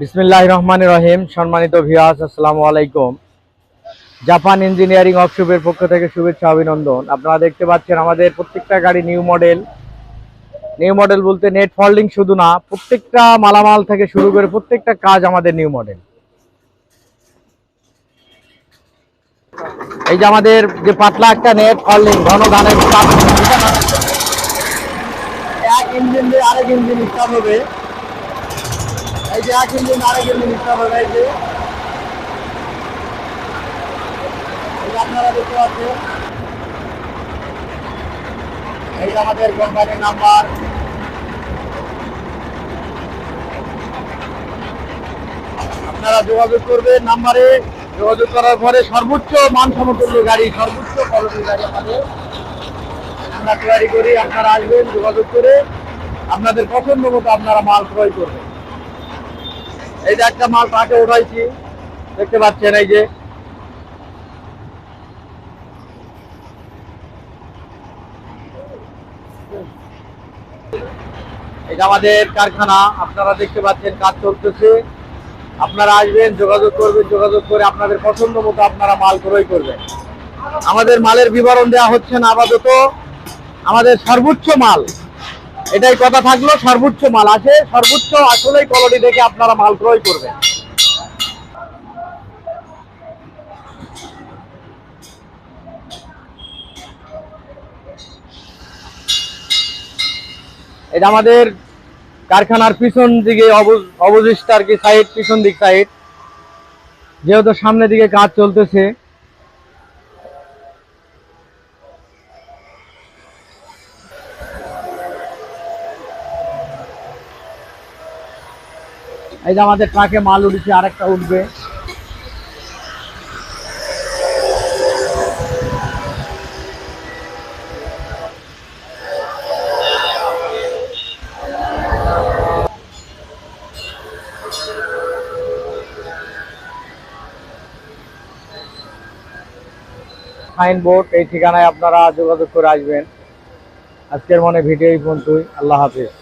বিসমিল্লাহ রহমান রহিম সম্মানিত ভিয়াস আসসালামু আলাইকুম। জাপান ইঞ্জিনিয়ারিং ওয়ার্কশপের পক্ষ থেকে শুভেচ্ছা, অভিনন্দন। আপনারা দেখতে পাচ্ছেন আমাদের প্রত্যেকটা গাড়ি নিউ মডেল। নিউ মডেল বলতে নেট ফল্ডিং শুধু না, প্রত্যেকটা মালামাল থেকে শুরু করে প্রত্যেকটা কাজ আমাদের নিউ মডেল। এই যে আমাদের যে পাতলা একটা নেট ফল্ডিং, ঘন ধানের আরেক ইঞ্জিন হবে। এই যে এক ইঞ্জিন আরেক ইঞ্জিন হবে, এই যে। আপনারা দেখতে পাচ্ছেন। এই আমাদের কোম্পানির নাম্বার আপনারা যোগাযোগ করবেন নাম্বারে। যোগাযোগ করার পরে সর্বোচ্চ মান সমতুল্য গাড়ি, সর্বোচ্চ কোয়ালিটির গাড়ি আমাদের। আমরা তৈরি করি, আপনারা আসবেন, যোগাযোগ করে আপনাদের পছন্দ মতো আপনারা মাল ক্রয় করবেন। এই যে একটা মাল ট্রাকে উঠাইছি, দেখতে পাচ্ছেন এই যে। এটা আমাদের কারখানা, আপনারা দেখতে পাচ্ছেন কাজ চলতেছে। আপনারা আসবেন, যোগাযোগ করবেন, যোগাযোগ করে আপনাদের পছন্দ মতো আপনারা মাল ক্রয় করবেন। আমাদের মালের বিবরণ দেওয়া হচ্ছে না, আপাতত। আমাদের সর্বোচ্চ মাল এটাই কথা থাকল, সর্বোচ্চ মাল আছে। সর্বোচ্চ আসলেই কোয়ালিটি দেখে আপনারা মাল ক্রয় করবেন। এটা আমাদের কারখানার পিছন দিকে অবশিষ্ট আর কি সাইড পিছন দিক সাইড যেহেতু সামনের দিকে কাজ চলতেছে এই যে আমাদের ট্রাকে মাল উঠেছে আরেকটা উঠবে। সাইনবোর্ড, এই ঠিকানায় আপনারা যোগাযোগ করে আসবেন। আজকের মনে ভিডিও এই পর্যন্তই। আল্লাহ হাফিজ।